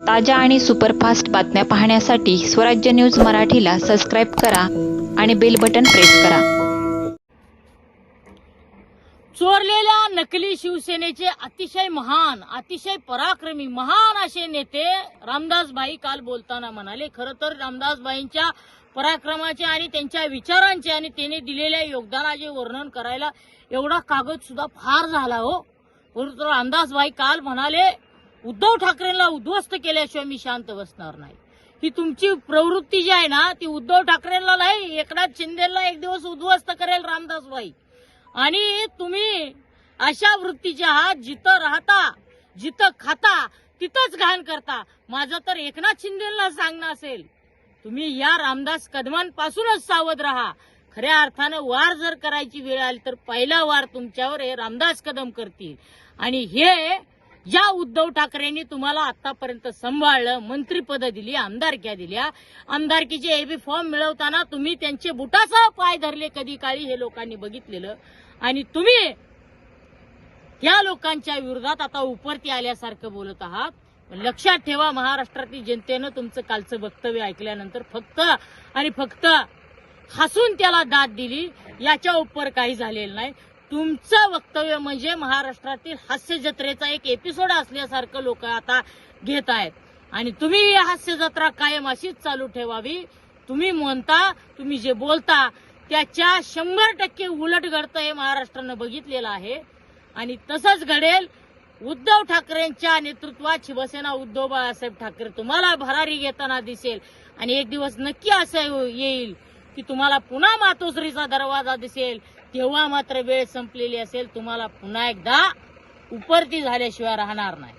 ताज्या आणि सुपरफास्ट बातम्या पाहण्यासाठी स्वराज्य न्यूज मराठीला सबस्क्राईब करा आणि बेल बटन प्रेस करा. चोरलेल्या नकली शिवसेनेचे अतिशय महान अतिशय पराक्रमी महान असे नेते रामदासबाई काल बोलताना म्हणाले खरं तर रामदासबाईंच्या पराक्रमाचे आणि त्यांच्या विचारांचे आणि त्यांनी दिलेल्या योगदानाचे वर्णन करायला एवढा कागद सुद्धा फार झाला हो. परंतु रामदासबाई काल म्हणाले उद्धव ठाकरेंना उद्ध्वस्त केल्याशिवाय मी शांत बसणार नाही. ही तुमची प्रवृत्ती जी आहे ना ती उद्धव ठाकरेंना नाही एकनाथ शिंदेला एक दिवस उद्ध्वस्त करेल रामदासबाई आणि तुम्ही अशा वृत्तीच्या आहात जिथं राहता जिथं खाता तिथंच घाण करता. माझं तर एकनाथ शिंदेला सांगणं असेल तुम्ही या रामदास कदमांपासूनच सावध राहा. खऱ्या अर्थानं वार जर करायची वेळ आली तर पहिला वार तुमच्यावर हे रामदास कदम करतील. आणि हे ज्या उद्धव ठाकरेंनी तुम्हाला आतापर्यंत सांभाळलं मंत्रीपद दिली आमदारक्या दिल्या. आमदारकीचे एबी फॉर्म मिळवताना तुम्ही त्यांचे बुटासह पाय धरले कधी काळी हे लोकांनी बघितलेलं. आणि तुम्ही त्या लोकांच्या विरोधात आता उपरती आल्यासारखं बोलत आहात. लक्षात ठेवा महाराष्ट्रातील जनतेनं तुमचं कालचं वक्तव्य ऐकल्यानंतर फक्त आणि फक्त हसून त्याला दाद दिली याच्या उपर काही झालेलं नाही. तुमचं वक्तव्य म्हणजे महाराष्ट्रातील हास्य जत्रेचा एक एपिसोड असल्यासारखं लोक आता घेत आहेत. आणि तुम्ही ही हास्य जत्रा कायम अशीच चालू ठेवावी. तुम्ही म्हणता तुम्ही जे बोलता त्याच्या शंभर टक्के उलट घडतं हे महाराष्ट्रानं बघितलेलं आहे. आणि तसंच घडेल उद्धव ठाकरेंच्या नेतृत्वात शिवसेना उद्धव बाळासाहेब ठाकरे तुम्हाला भरारी घेताना दिसेल. आणि एक दिवस नक्की असं येईल की तुम्हाला पुन्हा मातोश्रीचा दरवाजा दिसेल. तेव्हा मात्र वेळ संपलेली असेल तुम्हाला पुन्हा एकदा उपरती झाल्याशिवाय राहणार नाही.